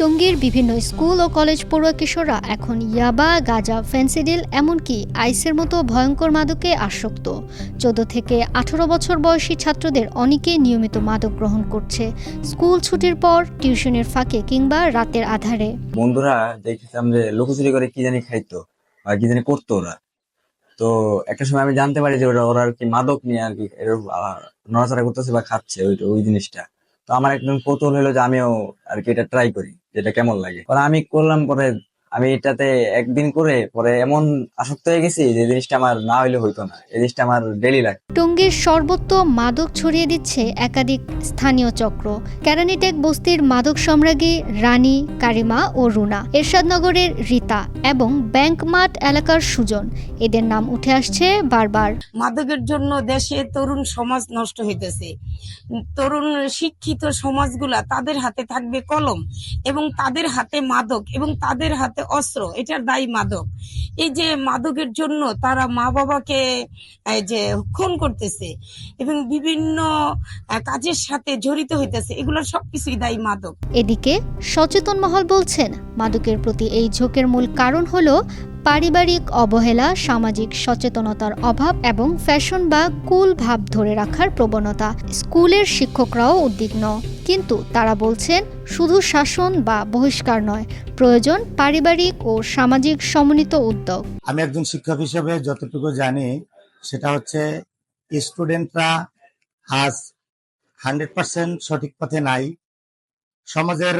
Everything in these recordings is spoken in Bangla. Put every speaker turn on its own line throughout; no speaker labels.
টঙ্গীর বিভিন্ন স্কুল ও কলেজ পড়ুয়া কিশোররা এখন ইয়াবা, গাজা, ফেন্সিডিল, এমনকি আইসের মতো ভয়ঙ্কর মাদকে আসক্ত। চোদ্দ থেকে আঠারো বছর বয়সী ছাত্রদের অনেকেই নিয়মিত মাদক গ্রহণ করছে। স্কুল ছুটির পর টিউশনের ফাঁকে কিংবা রাতের আধারে।
বন্ধুরা দেখতাম যে লুকোচুরি করে কি জানি খাইতো আর কি জানি করতো ওরা। তো একটা সময় আমি জানতে পারি যে ওরা ওরা আর কি মাদক নিয়ে আর কি নড়াচড়া করতেছে বা খাচ্ছে ওই জিনিসটা। তো আমার একদম কৌতূহল হলো যে আমিও আর কি এটা ট্রাই করি যেটা কেমন লাগে। আমি করলাম, পরে আমি এটাতে একদিন করে পরে এমন আসক্ত হয়ে গেছি যে জিনিসটা আমার না হইলে হইতো না। এই জিনিসটা আমার ডেলি লাগে
টঙ্গীর সর্বত্র মাদক ছড়িয়ে দিচ্ছে একাধিক স্থানীয় চক্র। ক্যারানিটেক বস্তির মাদক সম্রাজ্ঞী রানী কারিমা ও রুনা এরশাদনগরের রীতা এবং ব্যাংক মাঠ এলাকার সুজন। এদের নাম উঠে আসছে বারবার।
মাদকের জন্য দেশে তরুণ সমাজ নষ্ট হইতেছে। তরুণ শিক্ষিত সমাজগুলা তাদের হাতে থাকবে কলম এবং তাদের হাতে মাদক এবং তাদের হাতে অস্ত্র, এটার দায়ী মাদক। এই যে মাদকের জন্য তারা মা বাবাকে যে খুন করতেছে এবং বিভিন্ন কাজের সাথে জড়িত হইতেছে, এগুলোর সবকিছুই দায়ী মাদক।
এদিকে সচেতন মহল বলছেন, মাদকের প্রতি এই ঝোঁকের মূল কারণ হলো পারিবারিক অবহেলা, সামাজিক সচেতনতার অভাব এবং ফ্যাশন বা কুল ভাব ধরে রাখার প্রবণতা। স্কুলের শিক্ষকরাও উদ্বিগ্ন। কিন্তু তারা বলছেন, শুধু শাসন বা বহিষ্কার নয়, প্রয়োজন পারিবারিক ও সামাজিক সমন্বিত উদ্যোগ।
আমি একজন শিক্ষক হিসেবে যতটুকু জানি, সেটা হচ্ছে স্টুডেন্টরা আজ হান্ড্রেড পার্সেন্ট সঠিক পথে নাই। সমাজের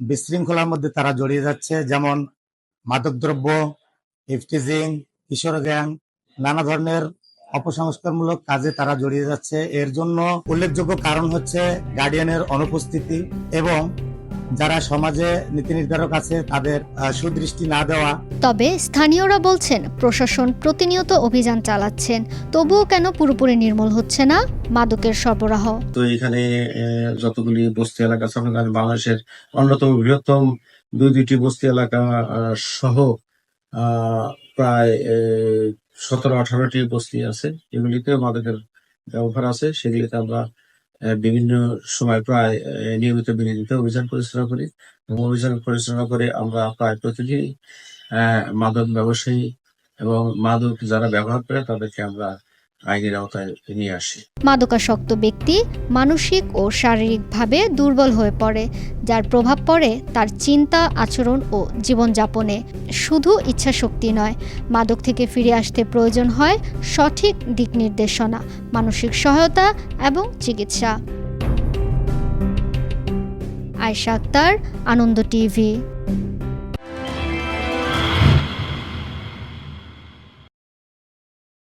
বিশৃঙ্খলার মধ্যে তারা জড়িয়ে যাচ্ছে, যেমন মাদকদ্রব্য ইফটিজিং কিশোর গ্যাং নানা ধরনের অপসংস্কারমূলক কাজে তারা জড়িয়ে যাচ্ছে। এর জন্য উল্লেখযোগ্য কারণ হচ্ছে গার্ডিয়ানের অনুপস্থিতি এবং যারা সমাজে নীতি নির্ধারক আছে তাদের সুদৃষ্টি না দেওয়া।
তবে স্থানীয়রা বলছেন প্রশাসন প্রতিনিয়ত অভিযান চালাচ্ছেন তবুও কেন পুরোপুরি নির্মূল হচ্ছে না? মাদকের সরবরাহ।
তো এখানে যতগুলি বস্তি এলাকা আছে বাংলাদেশের অন্যতম বৃহত্তম দুই দুইটি বস্তি এলাকা আহ, সহ প্রায় সতেরো, আঠারোটি বস্তি আছে এগুলিতে মাদকের ব্যবহার আছে। সেগুলিতে আমরা বিভিন্ন সময় প্রায় নিয়মিত বিরোধিতা অভিযান পরিচালনা করি এবং অভিযান পরিচালনা করে আমরা প্রায় প্রতিদিনই মাদক ব্যবসায়ী এবং মাদক যারা ব্যবহার করে তাদেরকে আমরা আইনের আওতায় নিয়ে আসি।
মাদকাসক্ত ব্যক্তি মানসিক ও শারীরিকভাবে দুর্বল হয়ে পড়ে, যার প্রভাব পড়ে তার চিন্তা, আচরণ ও জীবনযাপনে। শুধু ইচ্ছাশক্তি নয়, মাদক থেকে ফিরে আসতে প্রয়োজন হয় সঠিক দিক নির্দেশনা, মানসিক সহায়তা এবং চিকিৎসা। আয়শা আক্তার, আনন্দ টিভি।